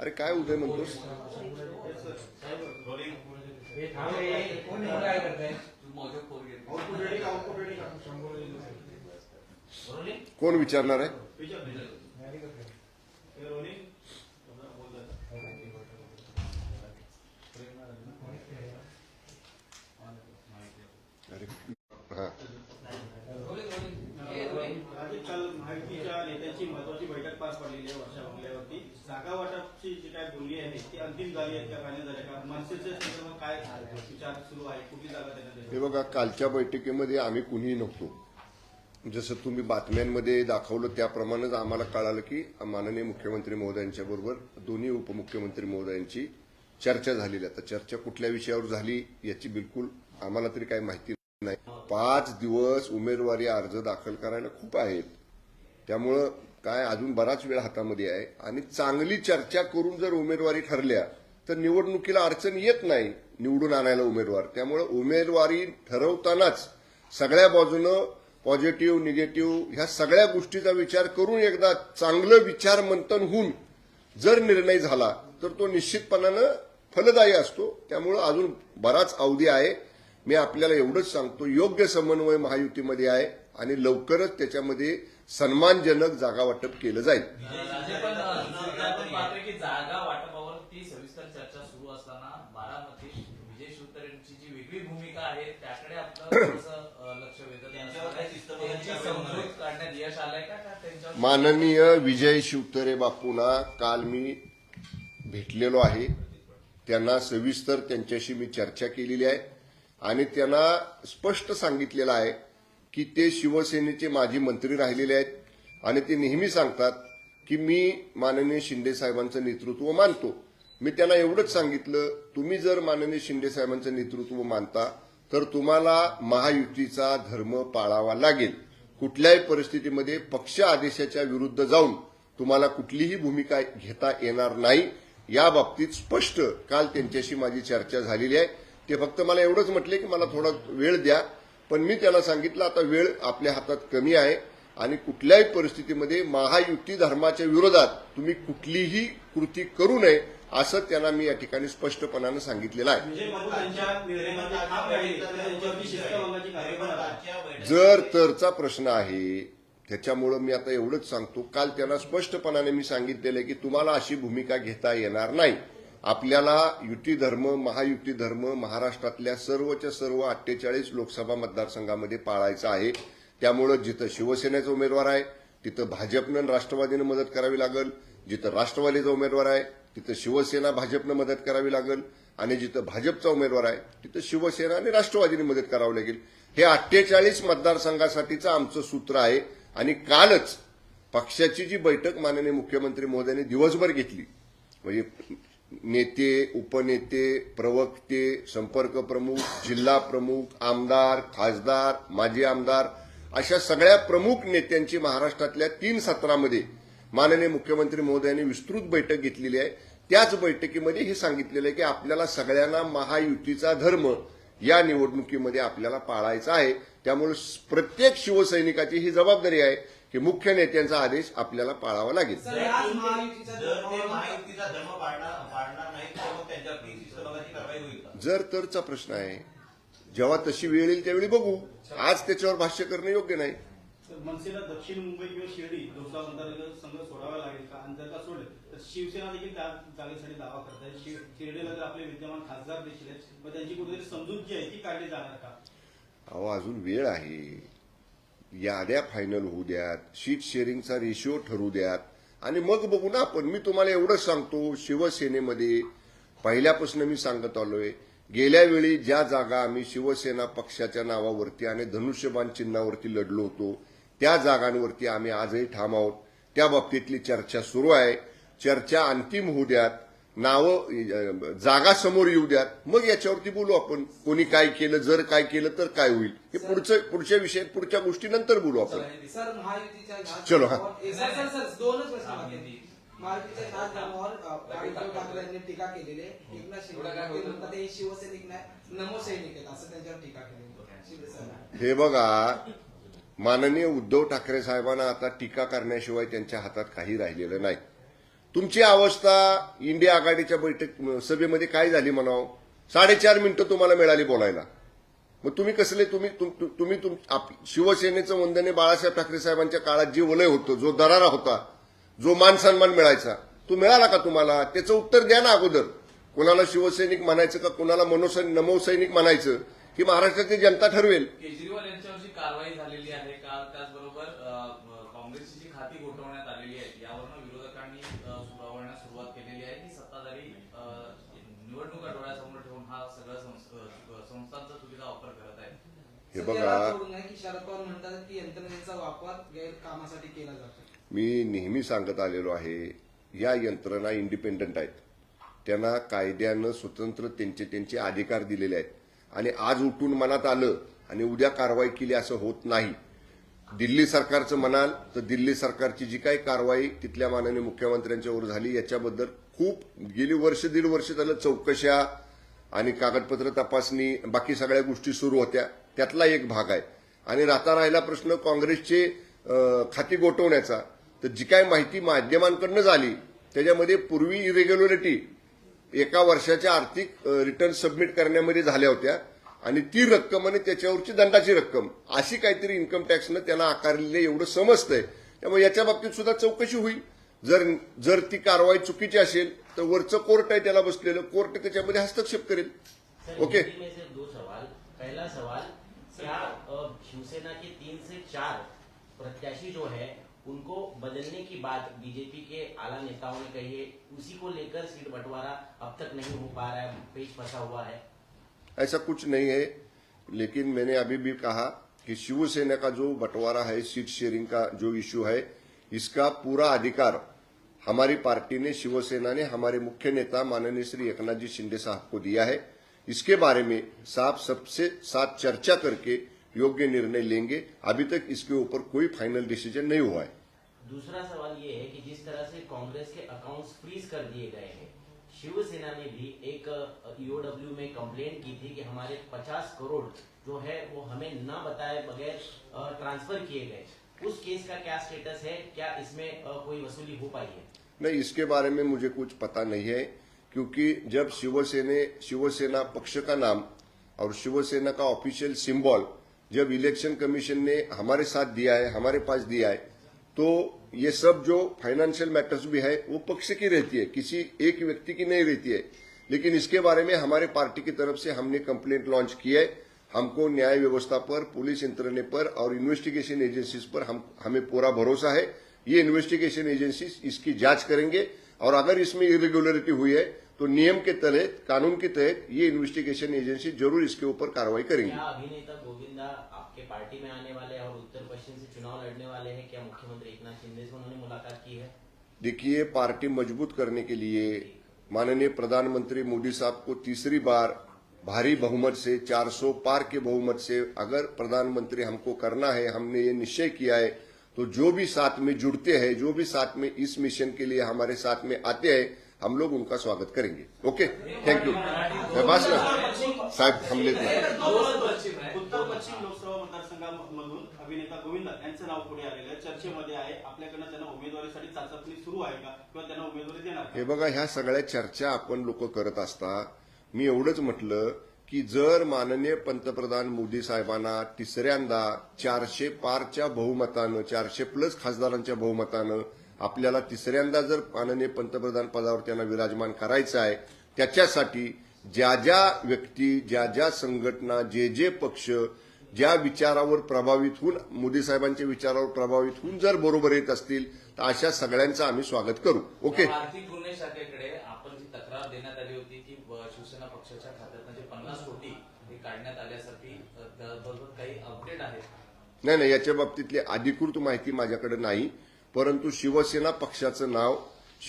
अरे काय उदय म्हणतोस? कोण विचारणार आहे? अरे हा राजीव काल महायुतीच्या नेत्यांची महत्वाची बैठक पार पडलेली आहे वर्षा बंगल्यावरती जागा वाटपची जी काय बोलली आहे ती अंतिम झाली आहे का फायनल झाली का मनसेच्या संदर्भात काय विचार सुरू आहे कुठली जागा त्यांना द्यायची? हे बघा कालच्या बैठकीमध्ये आम्ही कुणीही नव्हतो. जसं तुम्ही बातम्यांमध्ये दाखवलं त्याप्रमाणेच आम्हाला कळालं की माननीय मुख्यमंत्री महोदयांच्या बरोबर दोन्ही उपमुख्यमंत्री महोदयांची चर्चा झालेली आता चर्चा कुठल्या विषयावर झाली याची बिलकुल आम्हाला तरी काही माहिती नाही. पाच दिवस उमेदवारी अर्ज दाखल करायला खूप आहेत. त्यामुळं काय अजून बराच वेळ हातामध्ये आहे. आणि चांगली चर्चा करून जर उमेदवारी ठरल्या तर निवडणुकीला अडचण येत नाही निवडून आणायला उमेदवार. त्यामुळं उमेदवारी ठरवतानाच सगळ्या बाजूनं पॉझिटिव्ह निगेटिव्ह ह्या सगळ्या गोष्टीचा विचार करून एकदा चांगलं विचार मंथन होऊन जर निर्णय झाला तर तो निश्चितपणानं फलदायी असतो. त्यामुळं अजून बराच अवधी आहे. मी आपल्याला एवढंच सांगतो योग्य समन्वय महायुतीमध्ये आहे आणि लवकरच त्याच्यामध्ये सन्मानजनक जागा वाटप केलं जाईल राजे पण दुसरीकडे आपण पाहतोय की जागा वाटपावर ती सविस्तर चर्चा सुरू असताना बारामतीत जी वेगळी भूमिका आहे त्याकडे आपलं लक्ष वेधत काढण्यात यश आलंय का? माननीय विजय शिवतरे बापूंना काल मी भेटलेलो आहे. त्यांना सविस्तर त्यांच्याशी मी चर्चा केलेली आहे. आणि त्यांना स्पष्ट सांगितलेलं आहे की ते शिवसेनेचे माजी मंत्री राहिलेले आहेत. आणि ते नेहमी सांगतात की मी माननीय शिंदे साहेबांचं नेतृत्व मानतो. मी त्यांना एवढंच सांगितलं तुम्ही जर माननीय शिंदे साहेबांचं नेतृत्व मानता तर तुम्हाला महायुतीचा धर्म पाळावा लागेल. कुठल्याही परिस्थितीमध्ये पक्ष आदेशाच्या विरुद्ध जाऊन तुम्हाला कुठलीही भूमिका घेता येणार नाही. या बाबतीत स्पष्ट काल त्यांच्याशी माझी चर्चा झालेली आहे. ते फक्त मला एवढंच म्हटले की मला थोडा वेळ द्या पण मी त्यांना सांगितलं आता वेळ आपल्या हातात कमी आहे आणि कुठल्याही परिस्थितीमध्ये महायुती धर्माच्या विरोधात तुम्ही कुठलीही कृती करू नये. असं त्यांना मी या ठिकाणी स्पष्टपणानं सांगितलेलं आहे. होणार आहे. जर तरचा प्रश्न आहे त्याच्यामुळं मी आता एवढंच सांगतो. काल त्यांना स्पष्टपणाने मी सांगितलेलं आहे की तुम्हाला अशी भूमिका घेता येणार नाही. आपल्याला युती धर्म महायुती धर्म महाराष्ट्रातल्या सर्वच्या सर्व अठ्ठेचाळीस लोकसभा मतदारसंघामध्ये पाळायचा आहे. त्यामुळं जिथं शिवसेनेचा उमेदवार आहे तिथं भाजपनं राष्ट्रवादीनं मदत करावी लागेल. जिथं राष्ट्रवादीचा उमेदवार आहे तिथं शिवसेना भाजपनं मदत करावी लागेल आणि जिथं भाजपचा उमेदवार आहे तिथं शिवसेना आणि राष्ट्रवादीने मदत करावी लागेल. हे अठ्ठेचाळीस मतदारसंघासाठीचं आमचं सूत्र आहे आणि कालच पक्षाची जी बैठक माननीय मुख्यमंत्री महोदयांनी दिवसभर घेतली म्हणजे नेते उपनेते प्रवक्ते संपर्क प्रमुख जिल्हा प्रमुख आमदार खासदार माजी आमदार अशा सगळ्या प्रमुख नेत्यांची महाराष्ट्रातल्या तीन सत्रामध्ये माननीय मुख्यमंत्री महोदयांनी विस्तृत बैठक घेतलेली आहे. त्याच बैठकीमध्ये हे सांगितलेलं आहे की आपल्याला सगळ्यांना महायुतीचा धर्म या निवडणुकीमध्ये आपल्याला पाळायचा आहे. त्यामुळे प्रत्येक शिवसैनिकाची ही जबाबदारी आहे की मुख्य नेत्यांचा आदेश आपल्याला पाळावा लागेल. जर याच ते- महायुतीचा जर ते धर्म- महायुतीचा धर्म पाळणार पाळणार नाही तर मग त्यांच्यावरती शिस्तभंगाची कारवाई होईल का? जर तरचा प्रश्न आहे जेव्हा तशी वेळ येईल त्यावेळी बघू. आज त्याच्यावर भाष्य करणं योग्य नाही. तर मनसेला दक्षिण मुंबई किंवा शिर्डी लोकसभा मतदारसंघ सोडावा लागेल का? आणि जर का सोडले तर शिवसेना देखील त्या जागेसाठी दावा करत आहे. शि- शिर्डीला जर आपले विद्यमान खासदार देखील आहेत मग त्यांची कुठेतरी समजूत जी आहे ती काढली जाणार का? अहो अजून वेळ आहे. याद्या फायनल होऊ द्यात सीट शेअरिंगचा रेशिओ ठरू द्यात. आणि मग बघू ना आपण. मी तुम्हाला एवढंच सांगतो शिवसेनेमध्ये पहिल्यापासून मी सांगत आलोय गेल्या वेळी ज्या जागा आम्ही शिवसेना पक्षाच्या नावावरती आणि धनुष्यबाण चिन्हावरती लढलो होतो त्या जागांवरती आम्ही आजही ठाम आहोत. त्या बाबतीतली चर्चा सुरू आहे. चर्चा अंतिम होऊ द्यात. नावं जागा समोर येऊ द्यात. मग याच्यावरती बोलू आपण. कोणी काय केलं जर काय केलं तर काय होईल? हे पुढचं पुढच्या विषयात पुढच्या गोष्टी नंतर बोलू आपण. चलो, हा. महायुतीच्या उद्धव ठाकरे यांनी टीका केलेली आहे. एकनाथ शिंदे शिवसैनिक नाही आहेत असं त्यांच्यावर टीका केली हे बघा माननीय उद्धव ठाकरे साहेबांना आता टीका करण्याशिवाय त्यांच्या हातात काही राहिलेलं नाही. तुमची अवस्था इंडिया आघाडीच्या बैठक सभेमध्ये काय झाली म्हणावं? साडेचार मिनिटं तुम्हाला मिळाली बोलायला. मग तुम्ही कसले तुम्ही तुम- तुम- तुम्ही तुम आप- शिवसेनेचं वंदने बाळासाहेब ठाकरे साहेबांच्या काळात जे वलय होतं जो दरारा होता जो मान सन्मान मिळायचा तो मिळाला का तुम्हाला? त्याचं उत्तर द्या ना अगोदर. कोणाला शिवसैनिक म्हणायचं का? कोणाला मनोसैनिक नमोसैनिक म्हणायचं? ही महाराष्ट्राची जनता ठरवेल. केजरीवाल यांच्यावर जी कारवाई झालेली आहे काल त्याचबरोबर काँग्रेसची जी खाती गोठवण्यात आलेली आहेत यावरून विरोधकांनी सुनावण्यास सुरुवात केलेली आहे. की सत्ताधारी निवडणुका डोळ्यासमोर ठेवून हा सगळा संस्थांचा चुकीचा वापर करत आहे हे बघा. आहे की शरद पवार म्हणतात की यंत्रणेचा वापर गैरकामासाठी केला जातो. मी नेहमी सांगत आलेलो आहे या यंत्रणा इंडिपेंडंट आहेत. त्यांना कायद्यानं स्वतंत्र त्यांचे त्यांचे अधिकार दिलेले आहेत. आणि आज उठून मनात आलं आणि उद्या कारवाई केली असं होत नाही. दिल्ली सरकारचं म्हणाल तर दिल्ली सरकारची जी काही कारवाई तिथल्या माननीय मुख्यमंत्र्यांच्यावर झाली याच्याबद्दल खूप गेली वर्ष दीड वर्ष झालं चौकशा आणि कागदपत्र तपासणी बाकी सगळ्या गोष्टी सुरू होत्या. त्यातला एक भाग आहे. आणि राहता राहिला प्रश्न काँग्रेसचे खाती गोठवण्याचा. तर जी काय माहिती माध्यमांकडनं झाली त्याच्यामध्ये पूर्वी इरेग्युलरिटी एका वर्षाच्या आर्थिक रिटर्न सबमिट करण्यामध्ये झाल्या होत्या. आणि ती रक्कम आणि त्याच्यावरची दंडाची रक्कम अशी काहीतरी इन्कम टॅक्सनं त्यांना आकारलेले एवढं समजतंय. त्यामुळे याच्या बाबतीत सुद्धा चौकशी होईल. जर जर ती कारवाई चुकीची असेल तर वरचं कोर्ट आहे त्याला बसलेलं. कोर्ट त्याच्यामध्ये हस्तक्षेप करेल. ओके दो सवाल. पहला सवाल क्या अ, शिवसेना के तीन से चार प्रत्याशी जो है उनको बदलने की बात बीजेपी के आला नेताओं ने कही है। उसी को लेकर सीट बंटवारा अब तक नहीं हो पा रहा है, पेच फंसा हुआ है। ऐसा कुछ नहीं है, लेकिन मैंने अभी भी कहा कि शिवसेना का जो बंटवारा है, सीट शेयरिंग का जो इश्यू है, इसका पूरा अधिकार हमारी पार्टी ने, शिवसेना ने, हमारे मुख्य नेता माननीय श्री एकनाथ जी शिंदे साहब को दिया है। इसके बारे में साहब सबसे साथ चर्चा करके योग्य निर्णय लेंगे अभी तक इसके ऊपर कोई फाइनल डिसीज़न नहीं हुआ है। दूसरा सवाल ये है कि जिस तरह से कांग्रेस के अकाउंट्स फ्रीज कर दिए गए हैं शिवसेना ने भी एक ईओडब्ल्यू में कंप्लेंट की थी कि हमारे 50 करोड़ जो है वो हमें न बताए बगैर ट्रांसफ़र किए गए। उस केस का क्या स्टेटस है? क्या इसमें कोई वसूली हो पाई है? नहीं इसके बारे में मुझे कुछ पता नहीं है क्योंकि जब शिवसेना शिवसेना पक्ष का नाम और शिवसेना का ऑफिशियल सिंबल जब इलेक्शन कमीशन ने हमारे साथ दिया है, हमारे पास दिया है तो ये सब जो फाइनेंशियल मैटर्स भी है, वो पक्ष की रहती है, किसी एक व्यक्ति की नहीं रहती है। लेकिन इसके बारे में हमारे पार्टी की तरफ़ से हमने कंप्लेंट लॉन्च की है। हमको न्याय व्यवस्था पर, पुलिस यंत्रणे पर और इन्वेस्टिगेशन एजेंसीज पर हम, हमें पूरा भरोसा है। ये इन्वेस्टिगेशन एजेंसीज इसकी जाँच करेंगे और अगर इसमें इरेगुलरिटी हुई है तो नियम के तहत कानून के तहत ये इन्वेस्टिगेशन एजेंसी ज़रूर इसके ऊपर कार्रवाई करेंगी। क्या अभिनेता गोविंदा आपके पार्टी में आने वाले और उत्तर पश्चिम से चुनाव लड़ने वाले हैं? क्या मुख्यमंत्री एकनाथ शिंदे से उन्होंने मुलाकात की है? देखिए पार्टी मज़बूत करने के लिए माननीय प्रधानमंत्री मोदी साहब को तीसरी बार भारी बहुमत से 400 पार के बहुमत से अगर प्रधानमंत्री हमको करना है हमने ये निश्चय किया है तो जो भी साथ में जुड़ते हैं जो भी साथ में इस मिशन के लिए हमारे साथ में आते हैं हम लोग उनका स्वागत करेंगे। ओके? थैंक यू बस ना? साहेब थांबलेत ना हे बघा ह्या सगळ्या चर्चा आपण लोक करत असता मी एवढंच म्हटलं की जर माननीय पंतप्रधान मोदी साहेबांना तिसऱ्यांदा चारशे पारच्या बहुमतानं चारशे प्लस खासदारांच्या बहुमतानं आपल्याला तिसऱ्यांदा जर माननीय पंतप्रधान पदावर त्यांना विराजमान करायचं आहे त्याच्यासाठी ज्या ज्या व्यक्ती ज्या ज्या संघटना जे जे पक्ष ज्या विचारावर प्रभावित होऊन मोदी साहेबांच्या विचारावर प्रभावित होऊन जर बरोबर येत असतील तर अशा सगळ्यांचं आम्ही स्वागत करू. ओके? आर्थिक गुन्हे शाखेकडे आपण जी तक्रार देण्यात आली होती की शिवसेना पक्षाच्या खात्यात जे पन्नास कोटी हे काढण्यात आल्यासाठी काही अपडेट आहेत? नाही नाही याच्या बाबतीतली अधिकृत माहिती माझ्याकडे नाही. परंतु शिवसेना पक्षाचं नाव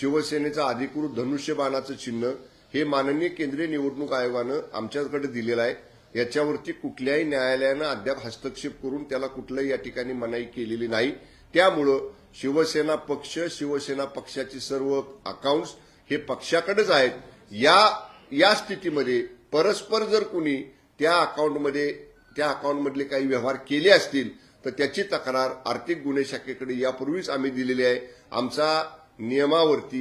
शिवसेनेचं अधिकृत धनुष्यबाणाचं चिन्ह हे माननीय केंद्रीय निवडणूक आयोगानं आमच्याकडे दिलेलं आहे. याच्यावरती कुठल्याही न्यायालयानं अद्याप हस्तक्षेप करून त्याला कुठलंही या ठिकाणी मनाई केलेली नाही. त्यामुळं शिवसेना पक्ष शिवसेना पक्षाची सर्व अकाउंट्स हे पक्षाकडेच आहेत. या या स्थितीमध्ये परस्पर जर कुणी त्या अकाउंटमध्ये त्या अकाउंटमधले काही व्यवहार केले असतील तर त्याची तक्रार आर्थिक गुन्हे शाखेकडे यापूर्वीच आम्ही दिलेली आहे. आमचा नियमावरती